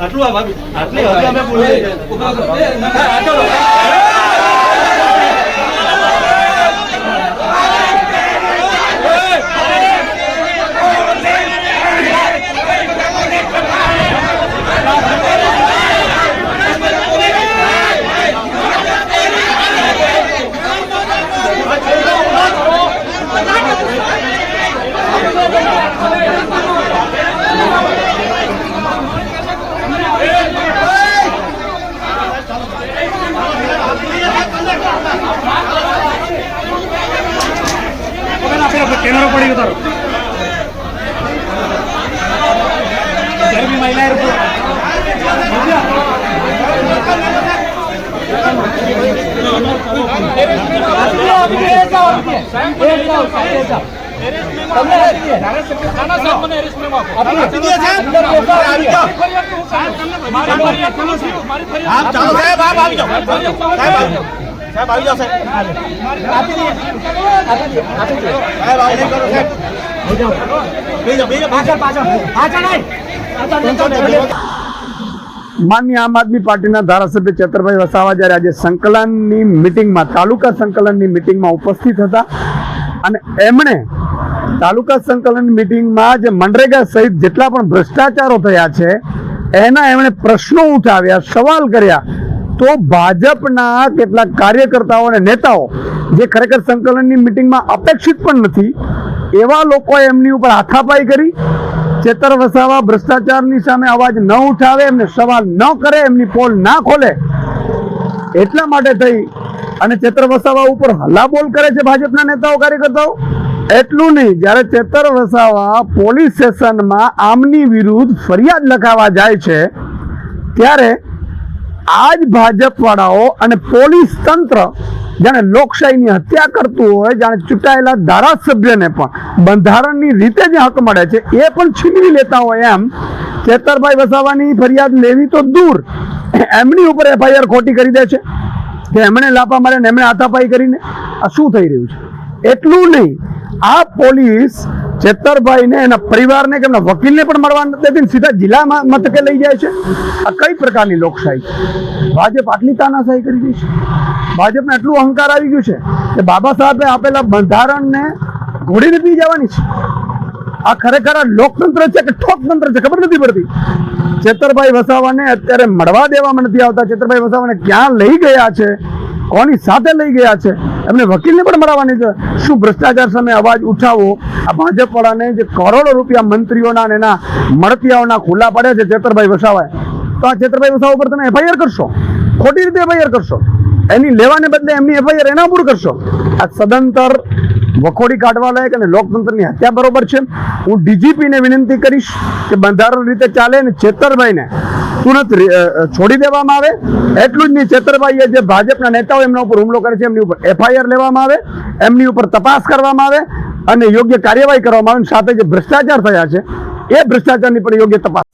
આટલું આટલી હદે અમે બોલીએ કેમેરો પડી ઉતારો જ્યારે બી મહિલા આપ ચાલો સાહેબ આપ આવી જાઓ. સાહેબ આવી જાઓ. સાહેબ આવી જાવ સાહેબ સાહેબ આવું નહીં કરો સાહેબ બેસી જાઓ, બેસી જાઓ. માન્ય આમ આદમી પાર્ટીના ધારાસભ્ય ચેતરભાઈ વસાવા જ્યારે આજે સંકલનની મિટિંગમાં તાલુકા સંકલનની મિટિંગમાં ઉપસ્થિત હતા અને એમણે તાલુકા સંકલન મિટિંગમાં જે મનરેગા સહિત જેટલા પણ ભ્રષ્ટાચારો થયા છે એના એમણે પ્રશ્નો ઉઠાવ્યા સવાલ કર્યા તો ભાજપના કેટલાક કાર્યકર્તાઓ અને નેતાઓ જે ખરેખર સંકલનની મિટિંગમાં અપેક્ષિત પણ નથી, એવા લોકોએ એમની ઉપર હાથાપાઈ કરી, ચેતર વસાવા ભ્રષ્ટાચારની સામે અવાજ ન ઉઠાવે, એમને સવાલ ન કરે, એમની પોલ ના ખોલે, એટલા માટે થઈ અને ચેતર વસાવા ઉપર હલ્લાબોલ કરે છે ભાજપના નેતાઓ, કાર્યકર્તાઓ? એટલું નહીં, જ્યારે ચેતર વસાવા પોલીસ સ્ટેશનમાં આમની વિરુદ્ધ ફરિયાદ લખાવા જાય છે, ત્યારે આ જ ભાજપવાળાઓ અને પોલીસ તંત્ર જાણે લોકશાહીની હત્યા કરતું હોય, જાણે ચૂંટાયેલા ધારાસભ્યને પણ બંધારણની રીતે જે હક મળે છે, એ પણ છીનવી લેતા હોય એમ ચેતરભાઈ વસાવાની ફરિયાદ લેવી તો દૂર. એમની ઉપર એફઆઈઆર ખોટી કરી દે છે. કે એમણે લાપા મારે એમણે હાથાપાઈ કરીને. આ શું થઈ રહ્યું છે? એટલું નહીં. આ પોલીસ ચેતરભાઈને એના પરિવારને કે એમના વકીલને પણ મળવા નથી સીધા જિલ્લા મથકે લઈ જાય છે. આ કઈ પ્રકારની લોકશાહી? ભાજપ આટલી તાનાશાહી કરી રહી છે? ભાજપને એટલું અહંકાર આવી ગયું છે કે બાબા સાહેબે આપેલા બંધારણને ઘોડીને પી જવાની છે. આ ખરેખર આ લોકતંત્ર છે કે ઠોકતંત્ર છે? ખબર નથી પડતી. ચેતરભાઈ વસાવાને અત્યારે મળવા દેવામાં નથી આવતા. ચેતરભાઈ વસાવાને ક્યાં લઈ ગયા છે? કોની સાથે લઈ ગયા છે? એમને વકીલને પણ મળવાની છે. શું ભ્રષ્ટાચાર સામે અવાજ ઉઠાવો? આ ભાજપવાળાને જે કરોડો રૂપિયા મંત્રીઓના અને એના મળતિયાઓના ખુલ્લા પડે છે ચેતરભાઈ વસાવાએ. તો આ ચેતરભાઈ વસાવા ઉપર તમે એફઆઈઆર કરશો? ખોટી રીતે એફઆઈઆર કરશો? એની લેવાને બદલે એમની એફઆઈઆર એના ઉપર કરશો? આ સદંતર વખોડી કાઢવા લાયક અને લોકતંત્રની હત્યા બરોબર છે. હું ડીજીપીને વિનંતી કરીશ કે બંધારણ રીતે ચાલે અને ચેતરભાઈને તુરંત છોડી દેવામાં આવે. એટલું જ નહીં, છેતરભાઈએ જે ભાજપના નેતાઓ એમના ઉપર હુમલો કરે છે, એમની ઉપર એફઆઈઆર લેવામાં આવે, એમની ઉપર તપાસ કરવામાં આવે અને યોગ્ય કાર્યવાહી કરવામાં આવે સાથે જે ભ્રષ્ટાચાર થયા છે, એ ભ્રષ્ટાચારની પણ યોગ્ય તપાસ